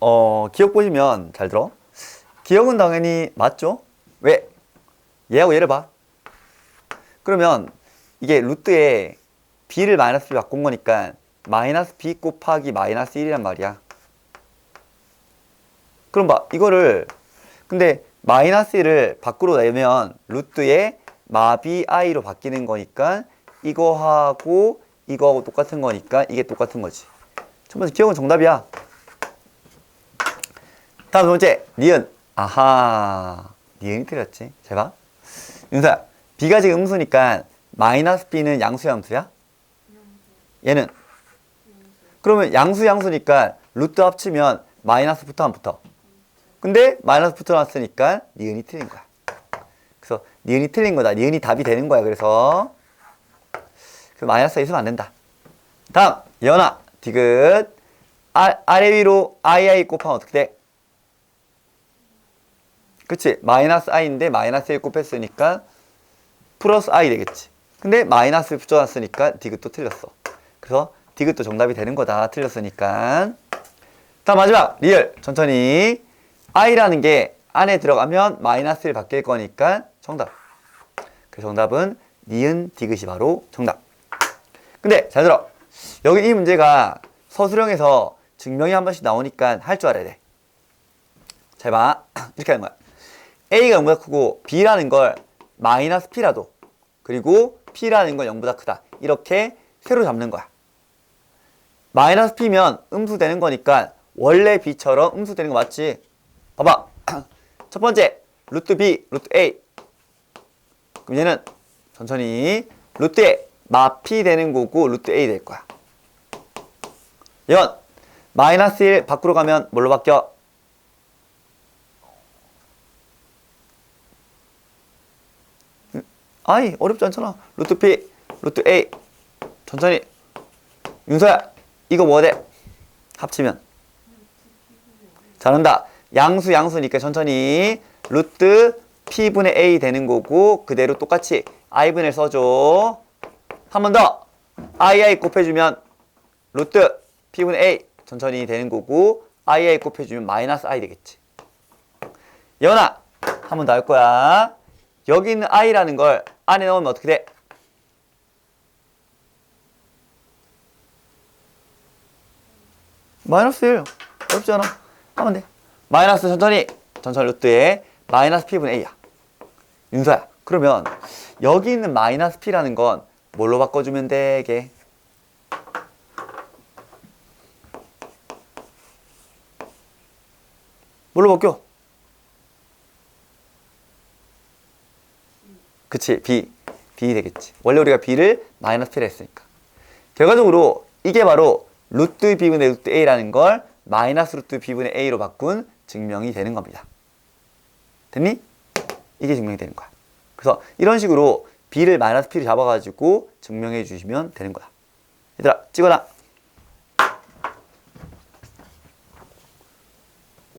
어, 기억 보시면 잘 들어. 기억은 당연히 맞죠? 왜? 얘하고 얘를 봐. 그러면 이게 루트에 b를 마이너스 b 바꾼 거니까 마이너스 b 곱하기 마이너스 1이란 말이야. 그럼 봐. 이거를 근데 마이너스 1을 밖으로 내면 루트에 마비 i로 바뀌는 거니까 이거하고 이거하고 똑같은 거니까 이게 똑같은 거지. 첫 번째 기억은 정답이야. 다음 두 번째 니은. 아하. 니은이 틀렸지. 잘 봐. 윤서야. b가 지금 음수니까 마이너스 b는 양수 양수야? 얘는 그러면 양수 양수니까 루트 합치면 마이너스 붙어 안 붙어? 근데 마이너스 붙어놨으니까 니은이 틀린 거야. 그래서 니은이 틀린 거다. 니은이 답이 되는 거야. 그래서 그 마이너스가 있으면 안 된다. 다음 연아 디귿 아, 아래 위로 i i 곱하면 어떻게 돼? 그치 마이너스 i인데 마이너스 1 곱했으니까 플러스 i 되겠지. 근데 마이너스 붙여놨으니까 디귿도 틀렸어. 그래서 디귿도 정답이 되는 거다. 틀렸으니까. 다음 마지막 리얼 천천히 i라는 게 안에 들어가면 마이너스를 바뀔 거니까 정답. 그 정답은 니은 디귿이 바로 정답. 근데 잘 들어. 여기 이 문제가 서술형에서 증명이 한 번씩 나오니까 할 줄 알아야 돼. 잘 봐. 이렇게 하는 거야. A가 0보다 크고 B라는 걸 마이너스 P라도 그리고 P라는 건 0보다 크다. 이렇게 세로 잡는 거야. 마이너스 P면 음수되는 거니까 원래 B처럼 음수되는 거 맞지? 봐봐. 첫 번째 루트 B, 루트 A. 그럼 얘는 천천히 루트에 마피 되는 거고 루트 A 될 거야. 연 마이너스 1 밖으로 가면 뭘로 바뀌어? 아이 어렵지 않잖아. 루트 P, 루트 A. 천천히. 윤서야 이거 뭐 돼? 합치면. 잘한다. 양수 양수니까 천천히 루트 P분의 A 되는 거고 그대로 똑같이 I분을 써줘. 한 번 더. II 곱해주면 루트 P분의 A 천천히 되는 거고 II 곱해주면 마이너스 I 되겠지. 연아 한 번 더 할 거야. 여기 있는 I라는 걸 안에 넣으면 어떻게 돼? 마이너스 1 어렵지 않아. 하면 돼. 마이너스 천천히 천천히 루트에 마이너스 P분의 A야. 윤서야. 그러면 여기 있는 마이너스 P라는 건 뭘로 바꿔주면 되게? 뭘로 바뀌어? 그치 B B 되겠지. 원래 우리가 B를 마이너스 P를 했으니까. 결과적으로 이게 바로 루트 B분의 루트 A라는 걸 마이너스 루트 B분의 A로 바꾼 증명이 되는 겁니다. 됐니? 이게 증명이 되는 거야. 그래서 이런 식으로 B를 마이너스 P를 잡아가지고 증명해 주시면 되는 거야. 얘들아 찍어놔